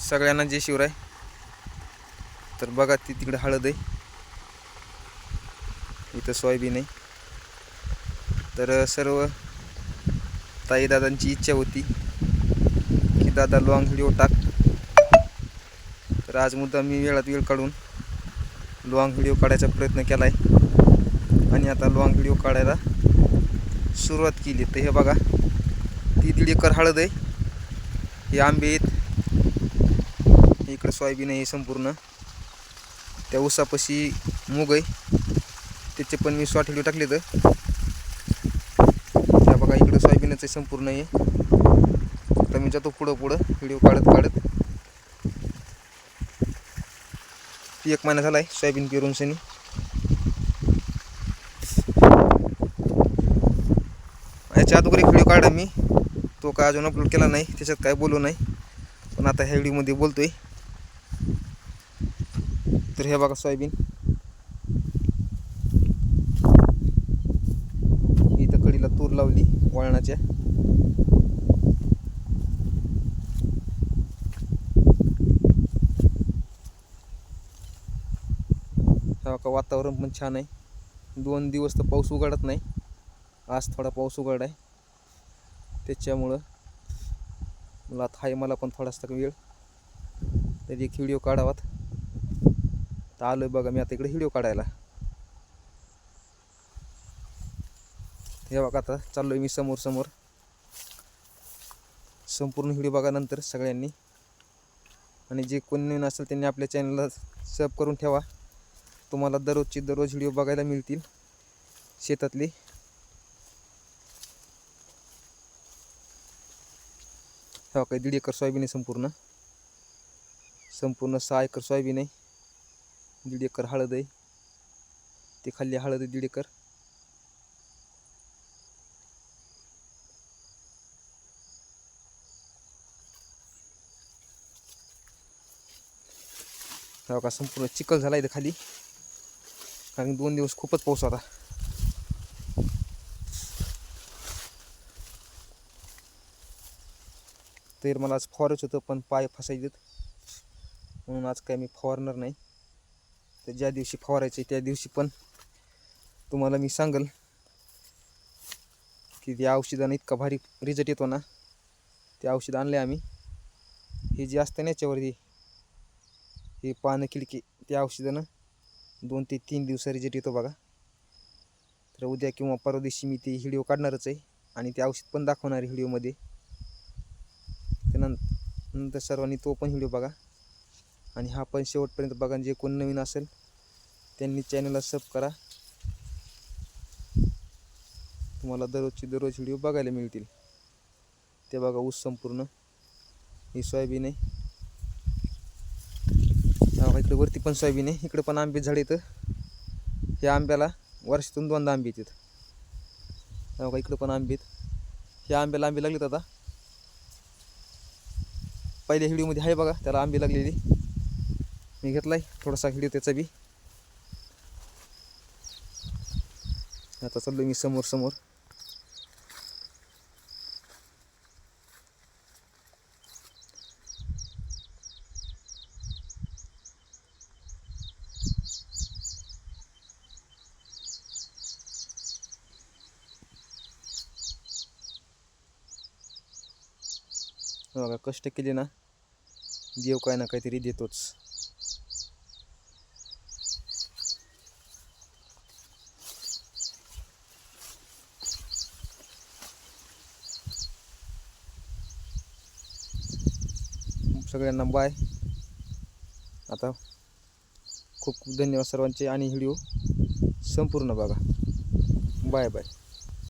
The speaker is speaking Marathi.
सगळ्यांना जय शिवराय. तर बघा ती तिकडे हळद आहे. इथं सोयाबीन आहे. तर सर्व ताई दादांची इच्छा होती की दादा लॉंग व्हिडिओ टाक. तर आज मुद्दा मी वेळात वेळ काढून लॉंग व्हिडिओ काढायचा प्रयत्न केला आहे आणि आता लॉंग व्हिडिओ काढायला सुरुवात केली. तर हे बघा ती दीड एकर हळद आहे. हे आंबे आहेत. इकडं सोयाबीन आहे संपूर्ण. त्या ऊसापाशी मूग आहे. त्याचे पण मी शॉर्ट व्हिडिओ टाकले तर त्या बघा इकडं सोयाबीनच आहे संपूर्ण आहे. आता मी जातो पुढं पुढं. व्हिडिओ काढत काढत. ती एक महिना झाला आहे सोयाबीन पेरून सनी. याच्या अगोदर एक व्हिडिओ काढा मी. तो काय अजून अपलोड केला नाही. त्याच्यात काय बोलू नाही. पण आता ह्या व्हिडिओमध्ये बोलतोय. तर हे बघा सोयाबीन. इथं कडीला तूर लावली वळणाच्या. का वातावरण पण छान आहे. दोन दिवस तर पाऊस उघडत नाही. आज थोडा पाऊस उघड आहे. त्याच्यामुळं मला आता आहे मला पण थोडासा वेळ. तरी एक व्हिडिओ काढावात. तर आलो आहे बघा मी आता इकडे व्हिडिओ काढायला. हे बघा आता चाललो आहे मी समोर समोर संपूर्ण व्हिडिओ बघा नंतर सगळ्यांनी. आणि जे कोणी नवीन असेल त्यांनी आपल्या चॅनलला सब करून ठेवा. तुम्हाला दररोजची दररोज व्हिडिओ बघायला मिळतील शेतातली. हे काही दीड एकर सोयाबीन आहे संपूर्ण. संपूर्ण सहा एकर सोयाबीन आहे. दीड एकर हळद आहे. ते खाल्ली हळद आहे दीड एकर. हा का संपूर्ण चिखल झाला इथं खाली. कारण दोन दिवस खूपच पाऊस होता. तर मला आज फवारायचं होतं पण पाय फसायचे म्हणून आज काय मी फवारणार नाही. तर ज्या दिवशी फवारायचे त्या दिवशी पण तुम्हाला मी सांगल की त्या औषधानं इतका भारी रिझल्ट येतो ना ते औषध आणले आम्ही. हे जे असतं ना याच्यावरती हे पानं खिडकी त्या औषधानं दोन ते तीन दिवसा रिझल्ट येतो बघा. तर उद्या किंवा परवा दिवशी मी ते व्हिडिओ काढणारच आहे आणि ते औषध पण दाखवणार आहे व्हिडिओमध्ये. त्यानंतर नंतर सर्वांनी तो पण व्हिडिओ बघा. आणि हा पण शेवटपर्यंत बघा जे कोण नवीन असेल त्यांनी चॅनलला सब करा. तुम्हाला दररोजची दररोज व्हिडिओ बघायला मिळतील. ते बघा ऊस संपूर्ण. ही सोयाबीन आहे. इकडे वरती पण सोयाबीन आहे. इकडे पण आंबे झाड येतं या आंब्याला वर्षातून दोनदा आंबे येतात. का बघा इकडे पण आंबे आहेत. ह्या आंब्याला आंबे लागलेत आता. पहिल्या व्हिडिओमध्ये आहे बघा त्याला आंबे लागलेली. मी घेतलाय. थोडासा व्हिडिओ त्याचा बी. आता चाललो मी समोर समोर. बघा कष्ट केले ना देव काय ना काहीतरी देतोच. सगळ्यांना बाय. आता खूप खूप धन्यवाद सर्वांचे आणि व्हिडिओ संपूर्ण बघा. Bye bye.